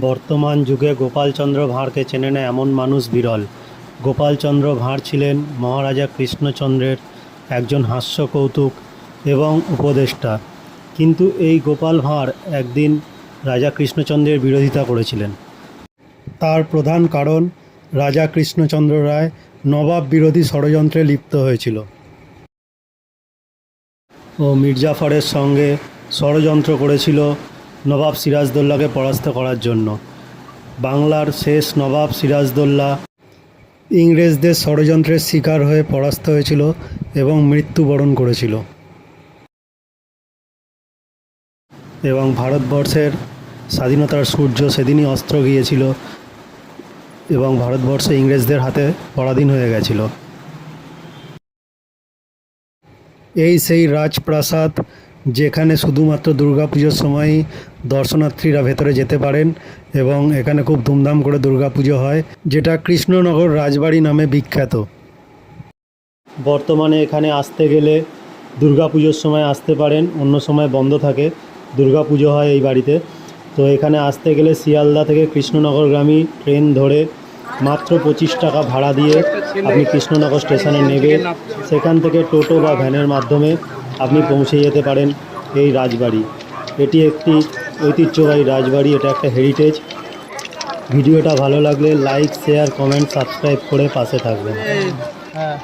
বর্তমান যুগে গোপালচন্দ্র ভাঁড়কে চেনে না এমন মানুষ বিরল। গোপালচন্দ্র ভাঁড় ছিলেন মহারাজা কৃষ্ণচন্দ্রের একজন হাস্য কৌতুক এবং উপদেষ্টা। কিন্তু এই গোপাল ভাঁড় একদিন রাজা কৃষ্ণচন্দ্রের বিরোধিতা করেছিলেন। তার প্রধান কারণ, রাজা কৃষ্ণচন্দ্র রায় নবাব বিরোধী ষড়যন্ত্রে লিপ্ত হয়েছিল। ও মির্জাফরের সঙ্গে ষড়যন্ত্র করেছিল নবাব সিরাজদৌল্লাকে পরাস্ত করার জন্য। বাংলার শেষ নবাব সিরাজদৌল্লা ইংরেজদের ষড়যন্ত্রের শিকার হয়ে পরাস্ত হয়েছিল এবং মৃত্যুবরণ করেছিল। এবং ভারতবর্ষের স্বাধীনতার সূর্য সেদিনই অস্ত্র গিয়েছিল এবং ভারতবর্ষ ইংরেজদের হাতে পরাধীন হয়ে গেছিল। এই সেই রাজপ্রাসাদ যেখানে শুধুমাত্র দুর্গাপুজোর সময়ই দর্শনার্থীরা ভেতরে যেতে পারেন এবং এখানে খুব ধুমধাম করে দুর্গাপুজো হয়, যেটা কৃষ্ণনগর রাজবাড়ি নামে বিখ্যাত। বর্তমানে এখানে আসতে গেলে দুর্গাপুজোর সময় আসতে পারেন, অন্য সময় বন্ধ থাকে, দুর্গাপুজো হয় এই বাড়িতে। তো এখানে আসতে গেলে শিয়ালদা থেকে কৃষ্ণনগরগামী ট্রেন ধরে মাত্র পঁচিশ টাকা ভাড়া দিয়ে আপনি কৃষ্ণনগর স্টেশনে নেবে। সেখান থেকে টোটো বা ভ্যানের মাধ্যমে আপনি পৌঁছে যেতে পারেন এই রাজবাড়ি। এটি একটি ঐতিহ্যবাহী রাজবাড়ি, এটা একটা হেরিটেজ ভিডিওটা ভালো লাগলে লাইক শেয়ার কমেন্ট সাবস্ক্রাইব করে পাশে থাকবেন। হ্যাঁ।